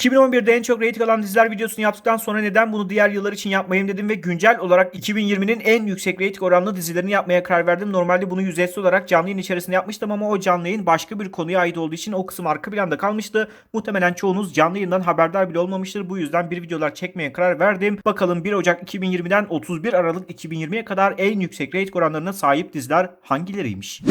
2011'de en çok reyting alan diziler videosunu yaptıktan sonra neden bunu diğer yıllar için yapmayayım dedim ve güncel olarak 2020'nin en yüksek reyting oranlı dizilerini yapmaya karar verdim. Normalde bunu yüzeysel olarak canlı yayın içerisinde yapmıştım ama o canlı yayın başka bir konuya ait olduğu için o kısım arka planda kalmıştı. Muhtemelen çoğunuz canlı yayından haberdar bile olmamıştır. Bu yüzden bir videolar çekmeye karar verdim. Bakalım 1 Ocak 2020'den 31 Aralık 2020'ye kadar en yüksek reyting oranlarına sahip diziler hangileriymiş?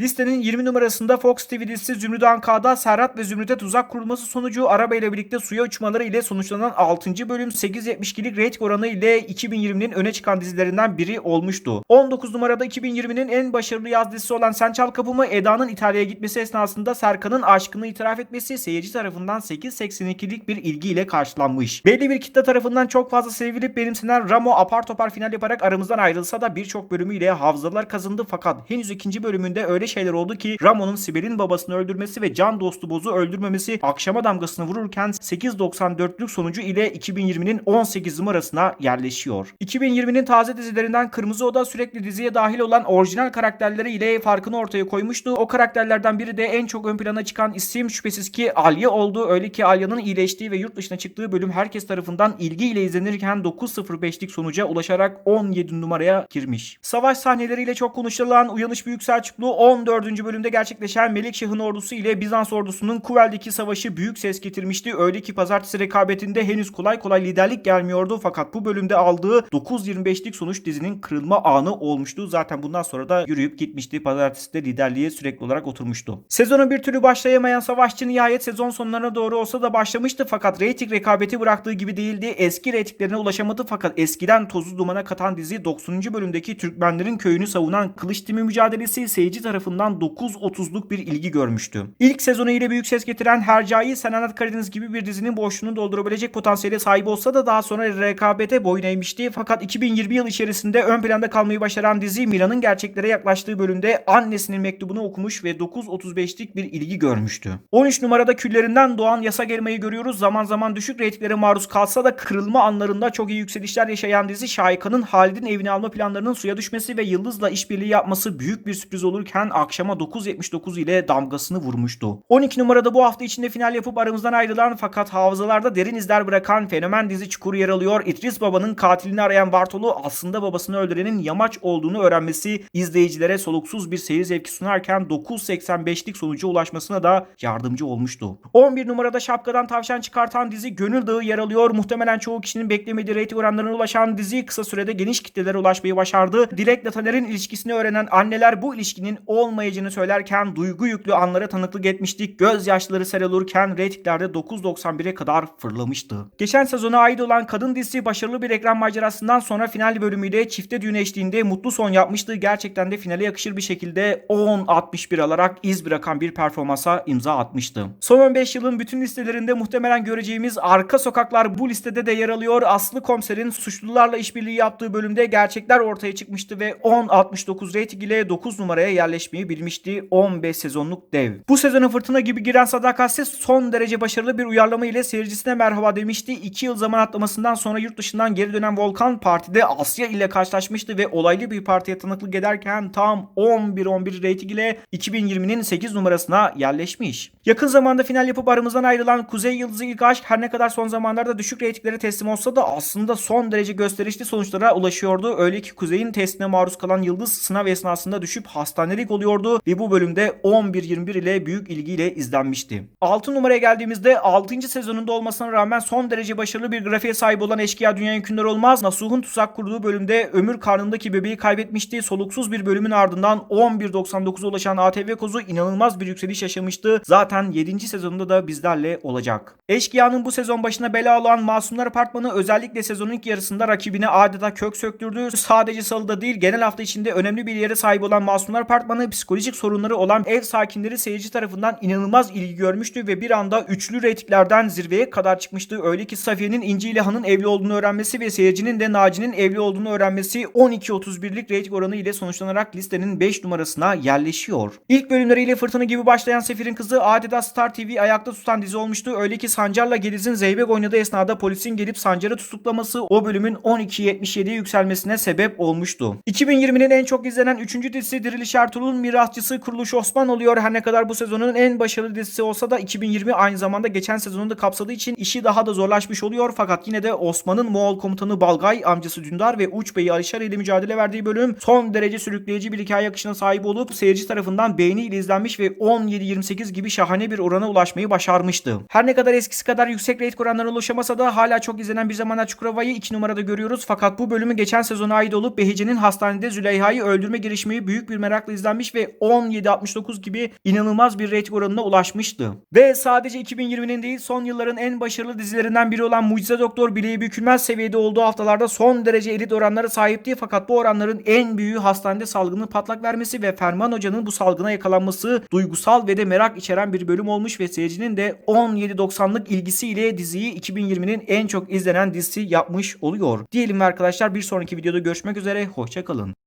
Listenin 20 numarasında Fox TV dizisi Zümrüt Anka'da Serhat ve Zümrüt'e tuzak kurulması sonucu arabayla birlikte suya uçmaları ile sonuçlanan 6. bölüm 8.72'lik reyting oranı ile 2020'nin öne çıkan dizilerinden biri olmuştu. 19 numarada 2020'nin en başarılı yaz dizisi olan Sen Çal Kapımı Eda'nın İtalya'ya gitmesi esnasında Serkan'ın aşkını itiraf etmesi seyirci tarafından 8.82'lik bir ilgiyle karşılanmış. Belli bir kitle tarafından çok fazla sevilip benimsenen Ramo apar topar final yaparak aramızdan ayrılsa da birçok bölümüyle hafızalar kazındı fakat henüz ikinci bölümünde öyle şeyler oldu ki Ramo'nun Sibel'in babasını öldürmesi ve can dostu Boz'u öldürmemesi akşama damgasını vururken 8.94'lük sonucu ile 2020'nin 18 numarasına yerleşiyor. 2020'nin taze dizilerinden Kırmızı Oda sürekli diziye dahil olan orijinal karakterleri ile farkını ortaya koymuştu. O karakterlerden biri de en çok ön plana çıkan isim şüphesiz ki Alya oldu. Öyle ki Alya'nın iyileştiği ve yurt dışına çıktığı bölüm herkes tarafından ilgiyle izlenirken 9.05'lik sonuca ulaşarak 17 numaraya girmiş. Savaş sahneleriyle çok konuşulan Uyanış Büyük Selçuklu 14. bölümde gerçekleşen Melikşah'ın ordusu ile Bizans ordusunun Kuvel'deki savaşı büyük ses getirmişti. Öyle ki pazartesi rekabetinde henüz kolay kolay liderlik gelmiyordu fakat bu bölümde aldığı 9.25'lik sonuç dizinin kırılma anı olmuştu. Zaten bundan sonra da yürüyüp gitmişti. Pazartesi de liderliğe sürekli olarak oturmuştu. Sezonu bir türlü başlayamayan savaşçı nihayet sezon sonlarına doğru olsa da başlamıştı fakat reyting rekabeti bıraktığı gibi değildi. Eski reytinglerine ulaşamadı fakat eskiden tozu dumana katan dizi 90. bölümdeki Türkmenlerin köyünü savunan Kılıç Timi mücadelesi seyirci tarafından 9.30'luk bir ilgi görmüştü. İlk sezonu ile büyük ses getiren Hercai Senanat Karadeniz gibi bir dizinin boşluğunu doldurabilecek potansiyele sahip olsa da daha sonra rekabete boyun eğmişti. Fakat 2020 yıl içerisinde ön planda kalmayı başaran dizi Mira'nın gerçeklere yaklaştığı bölümde annesinin mektubunu okumuş ve 9.35'lik bir ilgi görmüştü. 13 numarada küllerinden doğan yasak elmayı görüyoruz. Zaman zaman düşük reytinglere maruz kalsa da kırılma anlarında çok iyi yükselişler yaşayan dizi Şahika'nın Halid'in evini alma planlarının suya düşmesi ve Yıldız'la işbirliği yapması büyük bir sürpriz olurken akşama 9.79 ile damgasını vurmuştu. 12 numarada bu hafta içinde final yapıp aramızdan ayrılan fakat hafızalarda derin izler bırakan fenomen dizi Çukur yer alıyor. İdris Baba'nın katilini arayan Bartolu aslında babasını öldürenin Yamaç olduğunu öğrenmesi izleyicilere soluksuz bir seyir zevki sunarken 9.85'lik sonuca ulaşmasına da yardımcı olmuştu. 11 numarada şapkadan tavşan çıkartan dizi Gönül Dağı yer alıyor. Muhtemelen çoğu kişinin beklemediği reyting oranlarına ulaşan dizi kısa sürede geniş kitlelere ulaşmayı başardı. Dilek'le Taner'in ilişkisini öğrenen anneler bu ilişkinin olmayacağını söylerken duygu yüklü anlara tanıklık etmiştik. Gözyaşları serılırken reytinglerde 9.91'e kadar fırlamıştı. Geçen sezona ait olan kadın dizisi başarılı bir ekran macerasından sonra final bölümüyle çifte düğün eşliğinde mutlu son yapmıştı. Gerçekten de finale yakışır bir şekilde 10-61 alarak iz bırakan bir performansa imza atmıştı. Son 15 yılın bütün listelerinde muhtemelen göreceğimiz Arka Sokaklar bu listede de yer alıyor. Aslı Komiser'in suçlularla işbirliği yaptığı bölümde gerçekler ortaya çıkmıştı ve 10-69 reyting ile 9 numaraya yerleşmeyi bilmişti 15 sezonluk dev. Bu sezona fırtına gibi giren Sadakatsiz son derece başarılı bir uyarlama ile seyircisine merhaba demişti. 2 yıl zaman atlamasından sonra yurt dışından geri dönen Volkan partide Asya ile karşılaşmıştı ve olaylı bir partiye tanıklık ederken tam 11-11 reyting ile 2020'nin 8 numarasına yerleşmiş. Yakın zamanda final yapıp aramızdan ayrılan Kuzey Yıldızı ilk aşk her ne kadar son zamanlarda düşük reytinglere teslim olsa da aslında son derece gösterişli sonuçlara ulaşıyordu. Öyle ki Kuzey'in testine maruz kalan Yıldız sınav esnasında düşüp hastanelik oluyordu ve bu bölümde 11-21 ile büyük ilgiyle izlenmişti. 6 numaraya geldiğimizde 6. sezonunda olmasına rağmen son derece başarılı bir grafiğe sahip olan Eşkıya Dünya Yükünler Olmaz Nasuh'un tuzak kurduğu bölümde ömür karnındaki bebeği kaybetmişti. Soluksuz bir bölümün ardından 11.99'a ulaşan ATV kozu inanılmaz bir yükseliş yaşamıştı. Zaten 7. sezonunda da bizlerle olacak. Eşkıya'nın bu sezon başına bela olan Masumlar Apartmanı özellikle sezonun ilk yarısında rakibine adeta kök söktürdü. Sadece salıda değil genel hafta içinde önemli bir yere sahip olan Masumlar Apartmanı psikolojik sorunları olan ev sakinleri seyirci tarafından inanılmaz ilgi görmüştü ve bir anda üçlü reytinglerden zirveye kadar çıkmıştı. Öyle ki Safiye'nin İnci ile Han'ın evli olduğunu öğrenmesi ve seyircinin de Naci'nin evli olduğunu öğrenmesi 12.31'lik reyting oranı ile sonuçlanarak listenin 5 numarasına yerleşiyor. İlk bölümleriyle fırtına gibi başlayan Sefir'in kızı adeta Star TV ayakta tutan dizi olmuştu. Öyle ki Sancar'la Gediz'in Zeybek oynadığı esnada polisin gelip Sancar'ı tutuklaması o bölümün 12.77'ye yükselmesine sebep olmuştu. 2020'nin en çok izlenen 3. dizisi Diriliş Ertuğrul mirasçısı Kuruluş Osman oluyor. Her ne kadar bu sezonun en başarılı dizisi olsa da 2020 aynı zamanda geçen sezonunu da kapsadığı için işi daha da zorlaşmış oluyor. Fakat yine de Osman'ın Moğol komutanı Balgay, amcası Dündar ve Uç Bey'i Alişar ile mücadele verdiği bölüm son derece sürükleyici bir hikaye akışına sahip olup seyirci tarafından beğeniyle izlenmiş ve 17-28 gibi şahane bir orana ulaşmayı başarmıştı. Her ne kadar eskisi kadar yüksek reyting oranlarına ulaşamasa da hala çok izlenen bir zamanlar Çukurova'yı 2 numarada görüyoruz. Fakat bu bölümü geçen sezona ait olup Behece'nin hastanede Züleyha'yı öldürme girişimi büyük bir merakla izlenmiş ve 17-69 gibi inanılmaz bir reyting oranına ulaşmıştı. Ve sadece 2020'nin değil son yılların en başarılı dizilerinden biri olan Mucize Doktor bileği bükülmez seviyede olduğu haftalarda son derece elit oranlara sahipti. Fakat bu oranların en büyüğü hastanede salgının patlak vermesi ve Ferman Hoca'nın bu salgına yakalanması duygusal ve de merak içeren bir bölüm olmuş ve seyircinin de 17.90'lık ilgisiyle diziyi 2020'nin en çok izlenen dizisi yapmış oluyor. Diyelim arkadaşlar bir sonraki videoda görüşmek üzere. Hoşçakalın.